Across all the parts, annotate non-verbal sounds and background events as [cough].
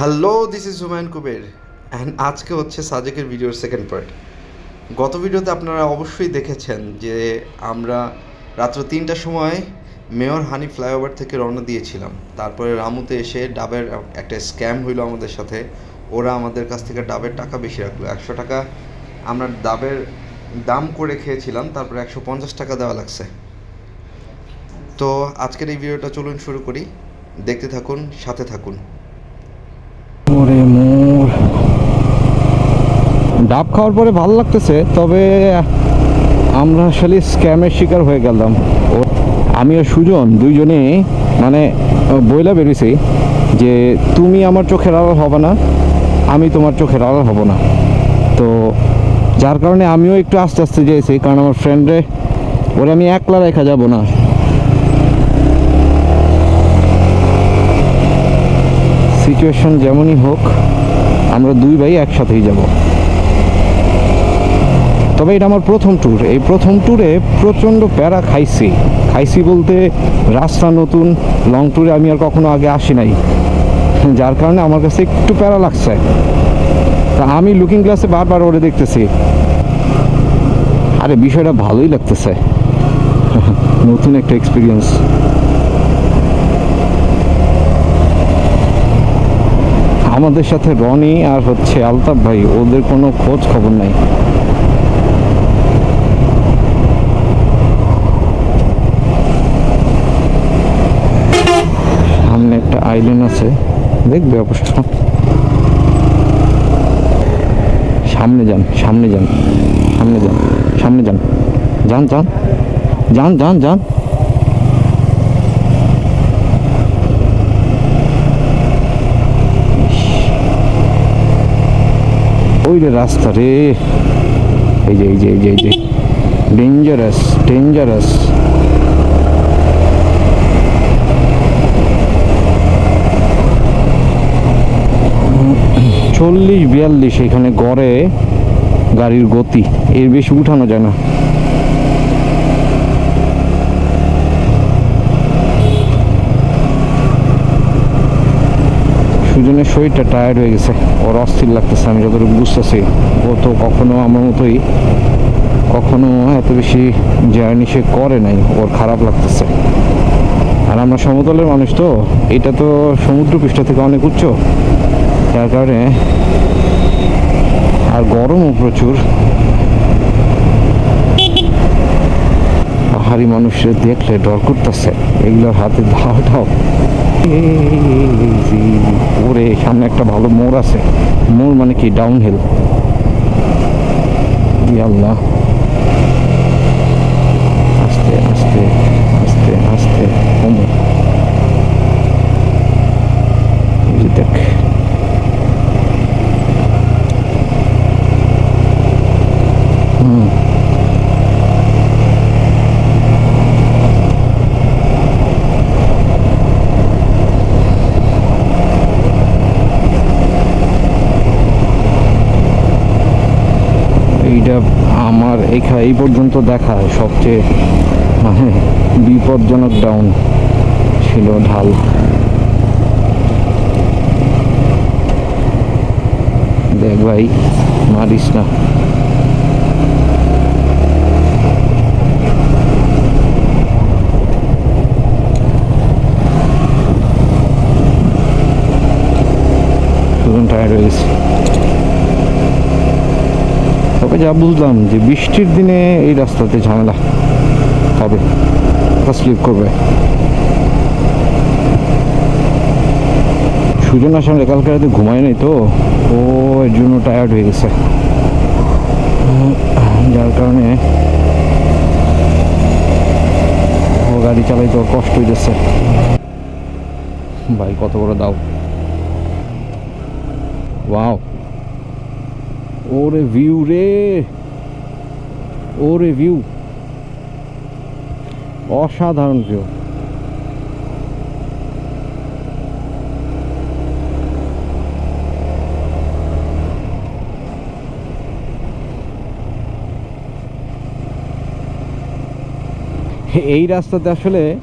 Hello this is Humayun Kuber and আজকে হচ্ছে সাজেকের ভিডিওর সেকেন্ড পার্ট গত ভিডিওতে আপনারা অবশ্যই দেখেছেন যে আমরা রাত্র তিনটার সময় মেয়র হানি ফ্লাইওভার থেকে রওনা দিয়েছিলাম। তারপরে রামুতে এসে ডাবের একটা স্ক্যাম হইল আমাদের সাথে। ওরা আমাদের কাছ থেকে ডাবের টাকা বেশি রাখল। একশো টাকা আমরা ডাবের দাম করে খেয়েছিলাম, তারপরে একশো পঞ্চাশ টাকা দেওয়া লাগছে। তো আজকের এই ভিডিওটা চলুন শুরু করি। দেখতে থাকুন, সাথে থাকুন ওরে মোর ডাব খাওয়ার পরে ভালো লাগতেছে, তবে আমরা আসলে স্ক্যামের শিকার হয়ে গেলাম। ও, আমি আর সুজন দুইজনে মানে বইলা বেরিয়েছি যে তুমি আমার চোখের আড়াল হবে না, আমি তোমার চোখের আড়াল হব না। তো যার কারণে আমিও একটু আস্তে আস্তে যেয়েছি কারণ আমার ফ্রেন্ডে ওরে আমি একলা রেখা যাব না। সিচুয়েশন যেমনই হোক, আমরা দুই ভাই একসাথেই যাব। তবে এটা আমার প্রথম ট্যুর এই প্রথম ট্যুরে প্রচণ্ড প্যারা খাইছি। খাইছি বলতে রাস্তা নতুন লং ট্যুরে আমি আর কখনো আগে আসি নাই। যার কারণে আমার কাছে একটু প্যারা লাগছে। তা আমি লুকিং গ্লাসে বারবার ওরে দেখতেছি। আরে, বিষয়টা ভালোই লাগতেছে। [laughs] নতুন একটা এক্সপিরিয়েন্স আমাদের সাথে রনি আর হচ্ছে আলতাফ ভাই, ওদের কোনো খোঁজ খবর নাই সামনে একটা আইল্যান্ড আছে। দেখবে অবশ্য। সামনে যান সামনে যান সামনে যান সামনে যান। যান যান যান যান যান। ওই রে রাস্তা রে। এই যে এই যে এই যে এই যে। ডেঞ্জারাস ডেঞ্জারাস চল্লিশ বিয়াল্লিশ এখানে গড়ে গাড়ির গতি। এর বেশি উঠানো যায় না। সুজনের শরীরটা টায়ার্ড হয়ে গেছে। ওর অস্থির লাগতেছে, আমি যতটুকু বুঝতেছি। ও তো কখনো আমার মতোই, কখনো এত বেশি জার্নি সে করে নাই। ওর খারাপ লাগতেছে। আর আমরা সমতলের মানুষ তো, এটা তো সমুদ্র পৃষ্ঠ থেকে অনেক উচ্চ। যার কারণে আর গরমও প্রচুর। পাহাড়ি মানুষের দেখলে ডর করতেছে, এগুলোর হাতে ধাও ধাও। ওরে সামনে একটা ভালো মোড় আছে, মোড় মানে কি? ডাউন হিল আল্লাহ। আস্তে আস্তে আস্তে আস্তে কমো এই যে দেখ হুম এইটা এখা এই পর্যন্ত দেখা সবচেয়ে মানে বিপজ্জনক ডাউন ছিল ঢাল। দেখ ভাই মারিস না টায়ার্ড হয়ে গেছে তবে যা বুঝলাম যে বৃষ্টির দিনে এই রাস্তাতে ঝামেলা হবে স্লিপ করবে। সুজন আসলে কালকে রাতে ঘুমায় নাই তো, ও এর জন্য টায়ার্ড হয়ে গেছে। যার কারণে ও গাড়ি চালাইতে ওর কষ্ট হয়ে যাচ্ছে ভাই, কত করে দাও। ওয়াও ওরে ভিউ রে। ওরে ভিউ। অসাধারণ ভিউ। এই রাস্তাতে আসলে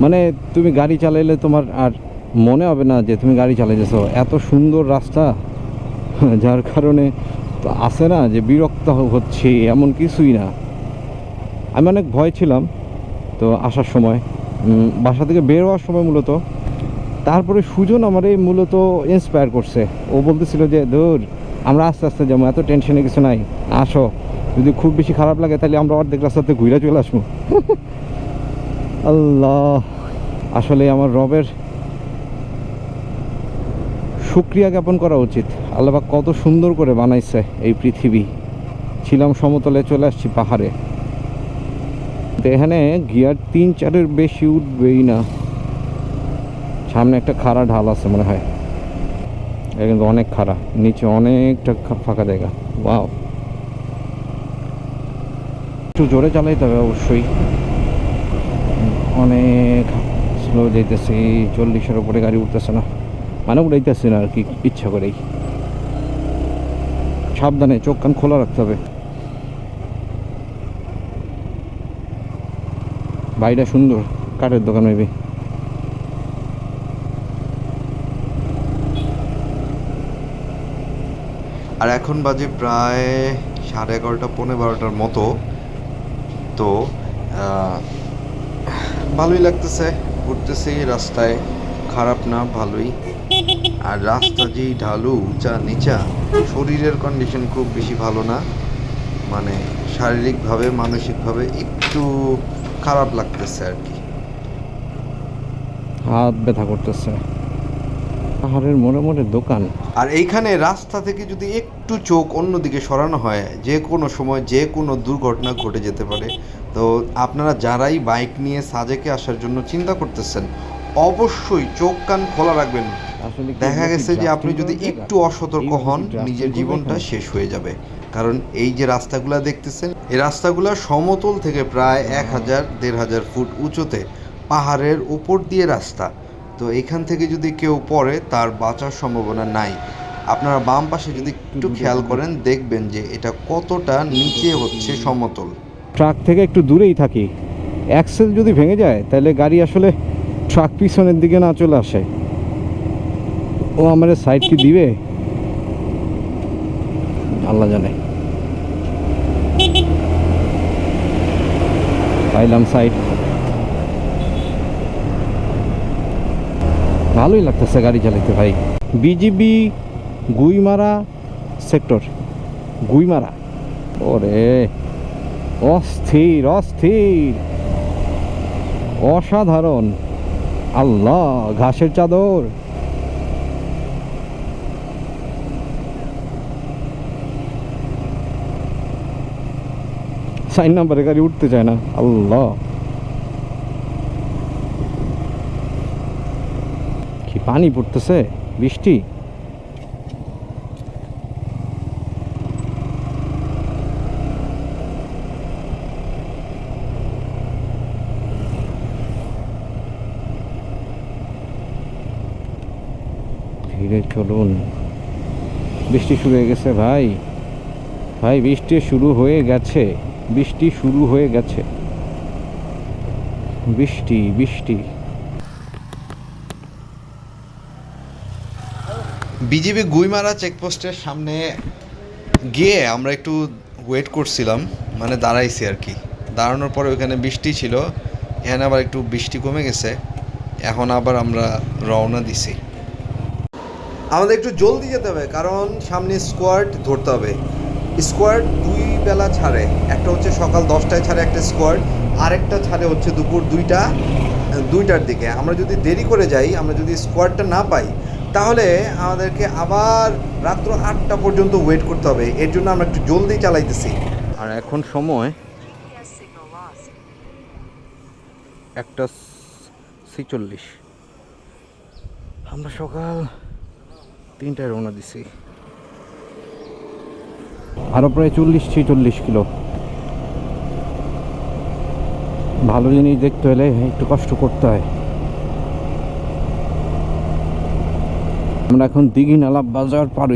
মানে তুমি গাড়ি চালাইলে তোমার আর মনে হবে না যে তুমি গাড়ি চালাইতেছো। এত সুন্দর রাস্তা। যার কারণে তো আসে না যে বিরক্ত হচ্ছে, এমন কিছুই না। আমি অনেক ভয় ছিলাম তো আসার সময়। বাসা থেকে বের হওয়ার সময় মূলত। তারপরে সুজন আমার এই মূলত ইন্সপায়ার করছে। ও বলতেছিল যে, ধর, আমরা আস্তে আস্তে যাব, এত টেনশনে কিছু নাই, আসো। যদি খুব বেশি খারাপ লাগে তাহলে আমরা অর্ধেক রাস্তাতে ঘুরে চলে আসব। [laughs] আল্লাহ, আসলে আমার রবের শুক্রিয়া জ্ঞাপন করা উচিত। আল্লাহ কত সুন্দর করে বানাইছে এই পৃথিবী। ছিলাম সমতলে চলে আসছি পাহাড়ে। এখানে গিয়ার তিন চারের বেশি উঠবেই না। সামনে একটা খাড়া ঢাল আছে মনে হয়। কিন্তু অনেক খাড়া। নিচে অনেকটা ফাঁকা জায়গা। ওয়াও। একটু জোরে চালাইতে হবে অবশ্যই। অনেক স্লো যাইতেছি। চল্লিশের উপরে গাড়ি উঠতেছে না। মানে উড়াইতেছি না আর কি, ইচ্ছা করেই। সাবধানে চোখ কান খোলা রাখতে হবে। বাড়িটা সুন্দর, কাঠের দোকান হইবে আর এখন বাজে প্রায় সাড়ে এগারোটা, পৌনে বারোটার মতো। তো ভালোই লাগতেছে, ঘুরতেছি, রাস্তায়। খারাপ না, ভালোই। আর রাস্তা যেই ঢালু উঁচা নিচা শরীরের কন্ডিশন খুব বেশি ভালো না। মানে শারীরিকভাবে মানসিকভাবে একটু খারাপ লাগতেছে আর কি। হাত ব্যথা করতেছে। পাহাড়ের মোড়ে মোড়ে দোকান। আর এইখানে রাস্তা থেকে যদি একটু চোখ অন্যদিকে সরানো হয় যে কোনো সময় যে কোনো দুর্ঘটনা ঘটে যেতে পারে। তো আপনারা যারাই বাইক নিয়ে সাজেকে আসার জন্য চিন্তা করতেছেন অবশ্যই চোখ কান খোলা রাখবেন। দেখা গেছে যে আপনি যদি একটু অসতর্ক হন নিজের জীবনটা শেষ হয়ে যাবে। কারণ এই যে রাস্তাগুলো দেখতেছেন এই রাস্তাগুলো সমতল থেকে প্রায় এক হাজার দেড় হাজার ফুট উঁচুতে পাহাড়ের উপর দিয়ে রাস্তা। তো এখান থেকে যদি কেউ পড়ে তার বাঁচার সম্ভাবনা নাই। আপনারা বাম পাশে যদি একটু খেয়াল করেন দেখবেন যে এটা কতটা নিচে হচ্ছে সমতল। ট্রাক থেকে একটু দূরেই থাকি। অ্যাক্সেল যদি ভেঙে যায় তাহলে গাড়ি আসলে ট্রাক পিছনের দিকে না চলে আসে। ও আমার সাইড কি দিবে? আল্লাহ জানে। পাইলাম সাইড ভালোই লাগতেছে গাড়ি চালাতে ভাই। BGB, Guimara sector Guimara. ওরে, অস্থির অস্থির। অসাধারণ। আল্লাহ ঘাসের চাদর। সাইন নাম্বারে গাড়ি উঠতে চায় না। আল্লাহ। কি পানি পড়তেছে? বৃষ্টি? চলুন। বৃষ্টি শুরু হয়ে গেছে ভাই। ভাই, বৃষ্টি শুরু হয়ে গেছে। বৃষ্টি শুরু হয়ে গেছে। বৃষ্টি বৃষ্টি। বিজিবি গুইমারা চেকপোস্টের সামনে গিয়ে আমরা একটু ওয়েট করছিলাম মানে দাঁড়াইছি আর কি। দাঁড়ানোর পরে ওখানে বৃষ্টি ছিল, এখানে আবার একটু বৃষ্টি কমে গেছে। এখন আবার আমরা রওনা দিছি। আমাদের একটু জলদি যেতে হবে, কারণ সামনে স্কোয়াড ধরতে হবে। স্কোয়াড দুই বেলা ছাড়ে, একটা হচ্ছে সকাল দশটায় ছাড়ে একটা স্কোয়াড আরেকটা ছাড়ে হচ্ছে দুপুর দুইটা, দুইটার দিকে। আমরা যদি দেরি করে যাই, আমরা যদি স্কোয়াডটা না পাই, তাহলে আমাদেরকে আবার রাত্র আটটা পর্যন্ত ওয়েট করতে হবে। এর জন্য আমরা একটু জলদি চালাইতেছি। আর এখন সময়. একটা ছিচল্লিশ। আমরা সকাল তিনটায় রওনা দিছি। আরও প্রায় চল্লিশ, ছিচল্লিশ কিলো। ভালো জিনিস দেখতে হলে একটু কষ্ট করতে হয়। আমরা এখন দিঘি নালা বাজার পার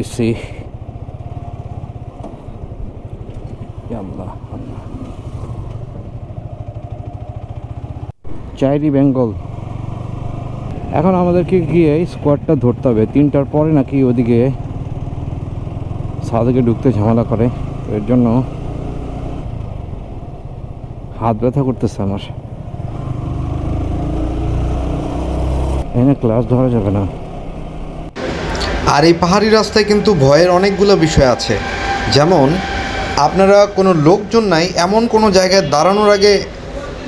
আল্লাহ। চাইরি বেঙ্গল। এখন আমাদেরকে গিয়ে স্কোয়াডটা ধরতে হবে। তিনটার পরে নাকি ওদিকে সাদেকে ঢুকতে ঝামেলা করে। এর জন্য হাত ব্যথা করতেছে আমার। এখানে ক্লাস ধরা যাবে না। আর এই পাহাড়ি রাস্তায় কিন্তু ভয়ের অনেকগুলো বিষয় আছে। যেমন, আপনারা কোনো লোকজন নাই, এমন কোনো জায়গায় দাঁড়ানোর আগে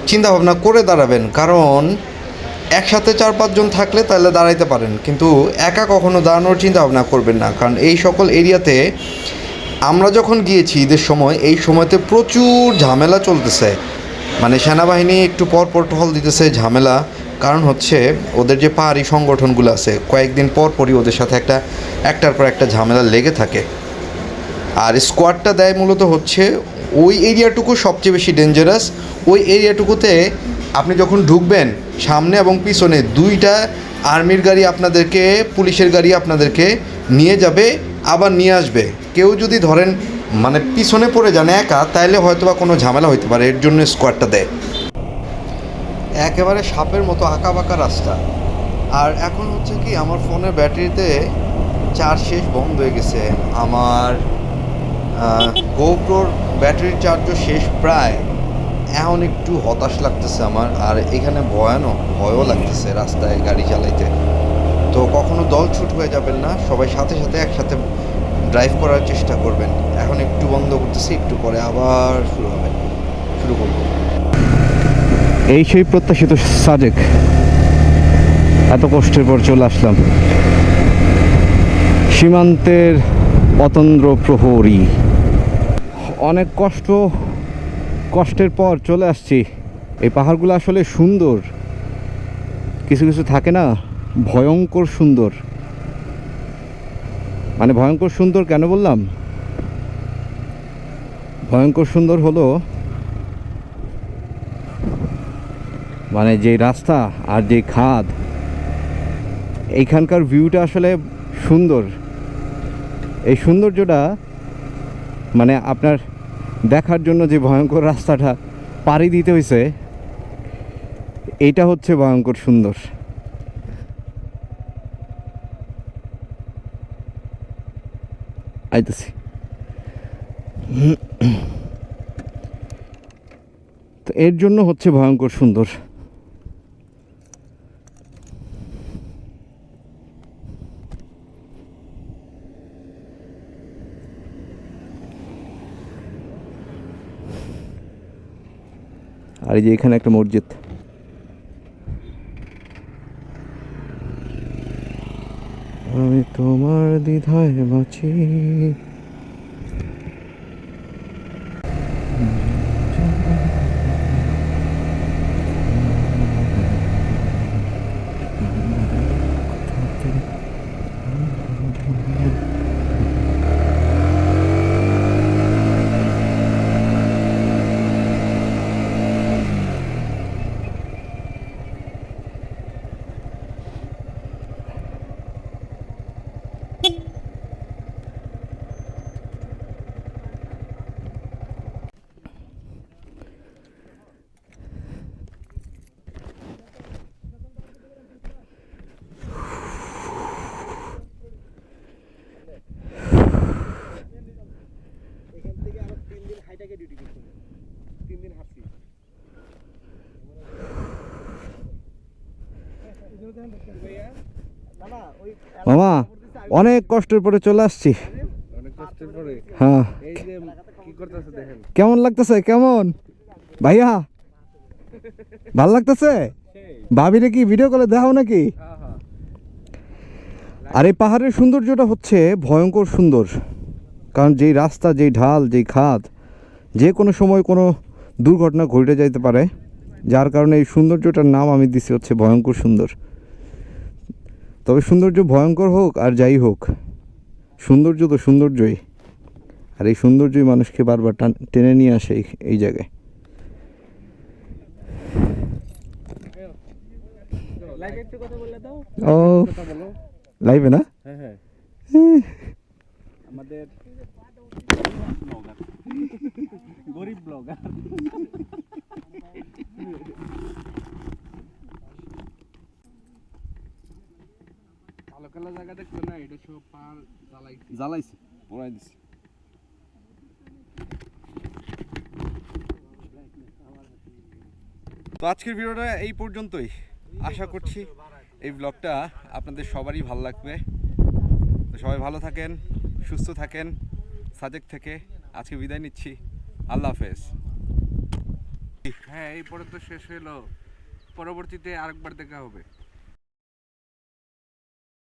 চিন্তা ভাবনা করে দাঁড়াবেন। কারণ একসাথে চার পাঁচজন থাকলে তাহলে দাঁড়াইতে পারেন। কিন্তু একা কখনো দাঁড়ানোর চিন্তা ভাবনা করবেন না। কারণ এই সকল এরিয়াতে আমরা যখন গিয়েছি ঈদের সময়, এই সময়তে প্রচুর ঝামেলা চলতেছে। মানে সেনাবাহিনী একটু পর পর টহল দিতেছে ঝামেলা। কারণ হচ্ছে ওদের যে পাহাড়ি সংগঠনগুলো আছে, কয়েকদিন পর পরই ওদের সাথে একটা, একটার পর একটা ঝামেলা লেগে থাকে। আর স্কোয়াডটা দেয় মূলত হচ্ছে ওই এরিয়াটুকু সবচেয়ে বেশি ডেঞ্জারাস ওই এরিয়াটুকুতে আপনি যখন ঢুকবেন, সামনে এবং পিছনে দুইটা আর্মির গাড়ি আপনাদেরকে, পুলিশের গাড়ি আপনাদেরকে নিয়ে যাবে, আবার নিয়ে আসবে। কেউ যদি ধরেন মানে পিছনে পড়ে যান একা, তাইলে হয়তো বা কোনো ঝামেলা হইতে পারে, এর জন্য স্কোয়াডটা দেয়। একেবারে সাপের মতো আঁকা বাঁকা রাস্তা। আর এখন হচ্ছে কি, আমার ফোনের ব্যাটারিতে চার্জ শেষ বন্ধ হয়ে গেছে। আমার গোপ্রোর ব্যাটারির চার্জও শেষ প্রায় এখন একটু হতাশ লাগতেছে আমার, আর এখানে ভয়ানক ভয়ও লাগতেছে রাস্তায় গাড়ি চালাইতে। তো কখনো দল ছুট হয়ে যাবেন না, সবাই সাথে সাথে একসাথে ড্রাইভ করার চেষ্টা করবেন। এখন একটু বন্ধ করতেছি, একটু পরে আবার শুরু হবে, শুরু করব। এই সেই প্রত্যাশিত সাজেক। এত কষ্টের পর চলে আসলাম। সীমান্তের অতন্দ্র প্রহরী অনেক কষ্ট কষ্টের পর চলে আসছি। এই পাহাড়গুলো আসলে সুন্দর। কিছু কিছু থাকে না, ভয়ঙ্কর সুন্দর। মানে ভয়ঙ্কর সুন্দর কেন বললাম? ভয়ঙ্কর সুন্দর হলো মানে যে রাস্তা আর যে খাদ, এইখানকার ভিউটা আসলে সুন্দর। এই সৌন্দর্যটা মানে আপনার দেখার জন্য যে ভয়ঙ্কর রাস্তাটা পাড়ি দিতে হয়েছে এটা হচ্ছে ভয়ঙ্কর সুন্দর। আইতেছি। তো এর জন্য হচ্ছে ভয়ঙ্কর সুন্দর। এই যে এখানে একটা মসজিদ। আমি তোমার দ্বিধায় বাঁচি। অনেক কষ্টের পরে চলে আসছি। হ্যাঁ। কেমন লাগতেছে? কেমন? ভাইয়া ভালো লাগতেছে? ভাবিরে কি ভিডিও কলে দেখাও নাকি? আর এই পাহাড়ের সৌন্দর্যটা হচ্ছে ভয়ঙ্কর সুন্দর। কারণ যেই রাস্তা যেই ঢাল যেই খাদ যে কোনো সময় কোনো দুর্ঘটনা ঘটে যাইতে পারে যার কারণে এই সৌন্দর্যটার নাম আমি দিছি হচ্ছে ভয়ঙ্কর সুন্দর। তবে সৌন্দর্য ভয়ঙ্কর হোক আর যাই হোক সৌন্দর্য তো সৌন্দর্যই। আর এই সৌন্দর্যই মানুষকে বারবার টান- টেনে নিয়ে আসে এই- এই জায়গায়। ও লাইভে না? হ্যাঁ হ্যাঁ। আমাদের গরিব ব্লগার। সকালে জায়গা দেখল না এটা সব পার জ্বালাই জ্বালাইছি পড়াই দিছি। তো আজকের ভিডিওটা এই পর্যন্তই। আশা করছি এই ব্লগটা আপনাদের সবারই ভালো লাগবে। তো সবাই ভালো থাকেন সুস্থ থাকেন সাজেক থেকে আজকে বিদায় নিচ্ছি। আল্লাহ হাফেজ। হ্যাঁ এই পরে তো শেষ হলো পরবর্তীতে আরেকবার দেখা হবে।